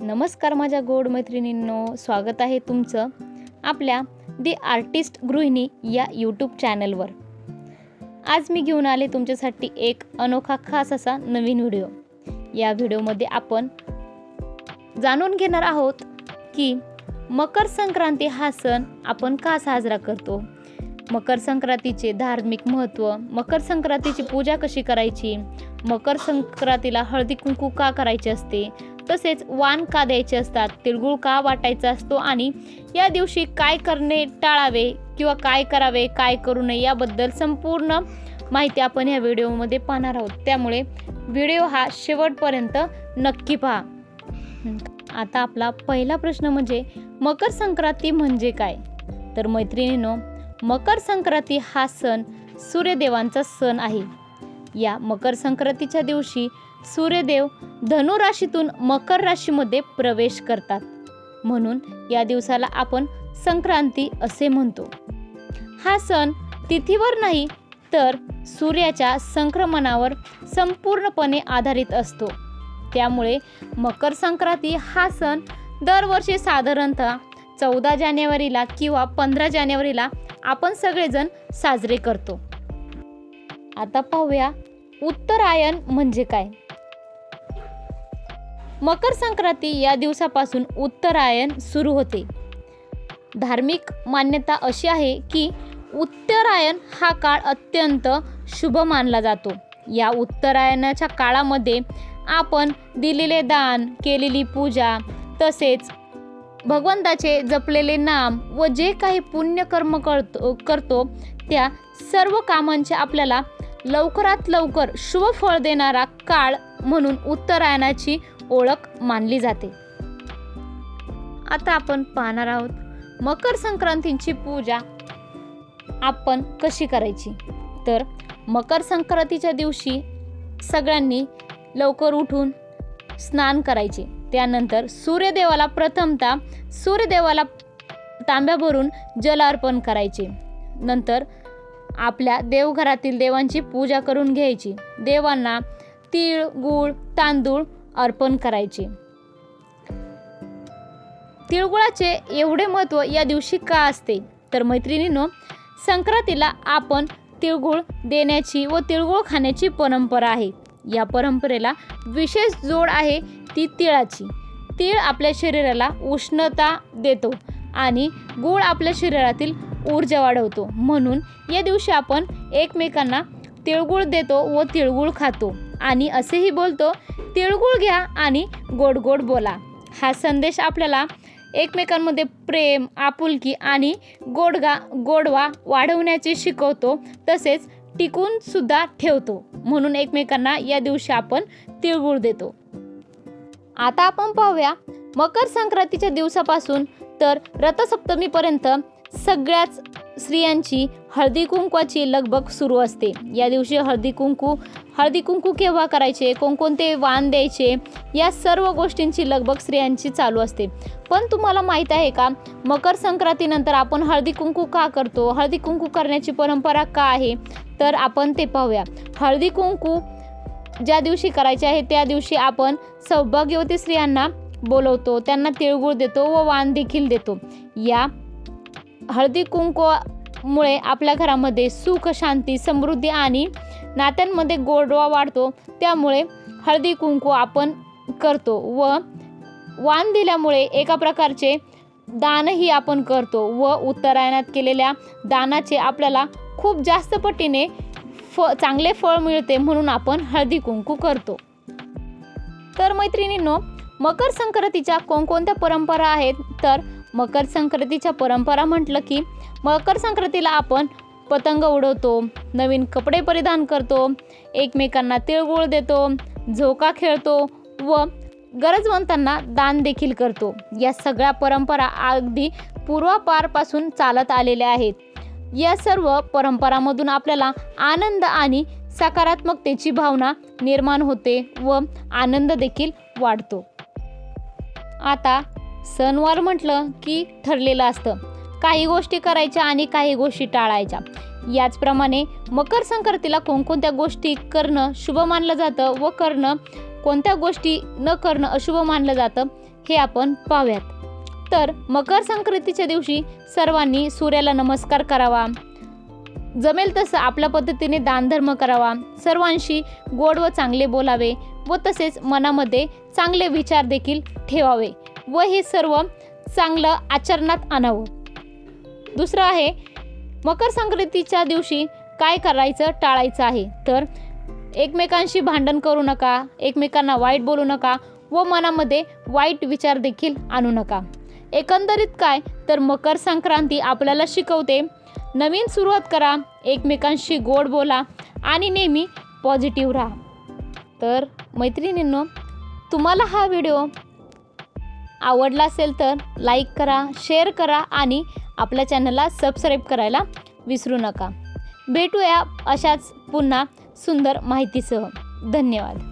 नमस्कार माझ्या गोड मैत्रिणींनो स्वागत आहे तुमचं आपल्या दी आर्टिस्ट गृहिणी या यूट्यूब चॅनलवर आज मी घेऊन आले तुमच्यासाठी एक अनोखा खास असा नवीन व्हिडिओ. या व्हिडिओमध्ये आपण जाणून घेणार आहोत की मकर संक्रांती हा सण आपण का साजरा करतो? मकर संक्रांतीचे धार्मिक महत्त्व मकर संक्रांतीची पूजा कशी करायची? मकर संक्रांतीला हळदी कुंकू का करायचे असते? तसेच वाण का द्यायचे असतात? तिळगुळ का वाटायचा असतो? आणि या दिवशी काय करणे टाळावे किंवा काय करावे काय करू नये याबद्दल संपूर्ण माहिती आपण ह्या व्हिडिओमध्ये पाहणार आहोत. त्यामुळे व्हिडिओ हा शेवटपर्यंत नक्की पहा. आता आपला पहिला प्रश्न म्हणजे मकर संक्रांती म्हणजे काय? तर मैत्रिणींनो मकर संक्रांती हा सण सूर्यदेवांचा सण आहे. या मकर संक्रांतीच्या दिवशी सूर्यदेव धनुराशीतून मकर राशीमध्ये प्रवेश करतात. म्हणून या दिवसाला आपण संक्रांती असे म्हणतो. हा सण तिथीवर नाही तर सूर्याच्या संक्रमणावर संपूर्णपणे आधारित असतो. त्यामुळे मकर संक्रांती हा सण दरवर्षी साधारणतः चौदा जानेवारीला किंवा पंधरा जानेवारीला आपण सगळेजण साजरे करतो. आता पाहूया उत्तरायण म्हणजे काय. मकर संक्रांती या दिवसापासून उत्तरायण सुरू होते. धार्मिक मान्यता अशी आहे की उत्तरायण हा काळ अत्यंत शुभ मानला जातो. या उत्तरायणाच्या काळामध्ये आपण दिलेले दान केलेली पूजा तसेच भगवंताचे जपलेले नाम व जे काही पुण्यकर्म करतो करतो त्या सर्व कामांचे आपल्याला लवकरात लवकर शुभ फळ देणारा काळ म्हणून उत्तरायणाची ओळख मानली जाते. आता आपण पाहणार आहोत मकर संक्रांतीची पूजा आपण कशी करायची? तर मकर संक्रांतीच्या दिवशी सगळ्यांनी लवकर उठून स्नान करायचे. त्यानंतर सूर्यदेवाला प्रथमतः सूर्यदेवाला तांब्या भरून जल अर्पण करायचे. नंतर आपल्या देवघरातील देवांची पूजा करून घ्यायची. देवांना तीळ गूळ तांदूळ अर्पण करायचे. तिळगुळाचे एवढे महत्त्व या दिवशी का असते? तर मैत्रिणींनो संक्रांतीला आपण तिळगुळ देण्याची व तिळगुळ खाण्याची परंपरा आहे. या परंपरेला विशेष जोड आहे ती तिळाची. तीळ आपल्या शरीराला उष्णता देतो आणि गूळ आपल्या शरीरातील ऊर्जा वाढवतो. म्हणून या दिवशी आपण एकमेकांना तिळगुळ देतो व तिळगुळ खातो. आणि असेही बोलतो तिळगुळ घ्या आणि गोड गोड बोला. हा संदेश आपल्याला एकमेकांमध्ये प्रेम आपुलकी आणि गोडगा गोडवा वाढवण्याचे शिकवतो तसेच टिकून सुद्धा ठेवतो. म्हणून एकमेकांना या दिवशी आपण तिळगुळ देतो. आता आपण पाहूया मकर संक्रांतीच्या दिवसापासून तर रथसप्तमीपर्यंत सगळ्याच स्त्रियांची हळदी कुंकवाची लगबग सुरू असते. या दिवशी हळदी कुंकू हळदी कुंकू केव्हा करायचे कोणकोणते वाण द्यायचे या सर्व गोष्टींची लगबग स्त्रियांची चालू असते. पण तुम्हाला माहीत आहे का मकर संक्रांतीनंतर आपण हळदी कुंकू का करतो? हळदी कुंकू करण्याची परंपरा का आहे? तर आपण ते पाहूया. हळदी कुंकू ज्या दिवशी करायचे आहे त्या दिवशी आपण सौभाग्यवती स्त्रियांना बोलवतो. त्यांना तिळगुळ देतो व वाण देखील देतो. या हळदी कुंकवामुळे आपल्या घरामध्ये सुख शांती समृद्धी आणि नात्यांमध्ये गोडवा वाढतो. त्यामुळे हळदी कुंकू आपण करतो व वाण दिल्यामुळे एका प्रकारचे दानही आपण करतो व उत्तरायणात केलेल्या दानाचे आपल्याला खूप जास्त पटीने फ चांगले फळ मिळते म्हणून आपण हळदी कुंकू करतो. तर मैत्रिणींनो मकर संक्रांतीच्या कोणकोणत्या परंपरा आहेत? तर मकर संक्रांतीच्या परंपरा म्हटलं की मकर संक्रांतीला आपण पतंग उडवतो नवीन कपडे परिधान करतो एकमेकांना तिळगुळ देतो झोका खेळतो व गरजवंतांना दान देखील करतो. या सगळ्या परंपरा अगदी पूर्वापारपासून चालत आलेल्या आहेत. या सर्व परंपरामधून आपल्याला आनंद आणि सकारात्मकतेची भावना निर्माण होते व आनंद देखील वाढतो. आता सणवार म्हटलं की ठरलेलं असतं. काही गोष्टी करायच्या आणि काही गोष्टी टाळायच्या. याचप्रमाणे मकर संक्रांतीला कोणकोणत्या गोष्टी करणं शुभ मानलं जातं व करणं कोणत्या गोष्टी न करणं अशुभ मानलं जातं हे आपण पाहूयात. तर मकर संक्रांतीच्या दिवशी सर्वांनी सूर्याला नमस्कार करावा. जमेल तसं आपल्या पद्धतीने दानधर्म करावा. सर्वांशी गोड व चांगले बोलावे व तसेच मनामध्ये चांगले विचार देखील ठेवावे. व हे सर्व चांगलं आचरणात आणावं. दुसरं आहे मकर संक्रांतीच्या दिवशी काय करायचं टाळायचं आहे? तर एकमेकांशी भांडण करू नका एकमेकांना वाईट बोलू नका व मनामध्ये वाईट विचार देखील आणू नका. एकंदरीत काय? तर मकर संक्रांती आपल्याला शिकवते नवीन सुरुवात करा एकमेकांशी गोड बोला आणि नेहमी पॉझिटिव्ह राहा. तर मैत्रिणींनो तुम्हाला हा व्हिडिओ आवडला असेल तर लाईक करा शेअर करा आणि आपल्या चॅनलला सबस्क्राईब करायला विसरू नका. भेटूया अशाच पुन्हा सुंदर माहितीसह. धन्यवाद.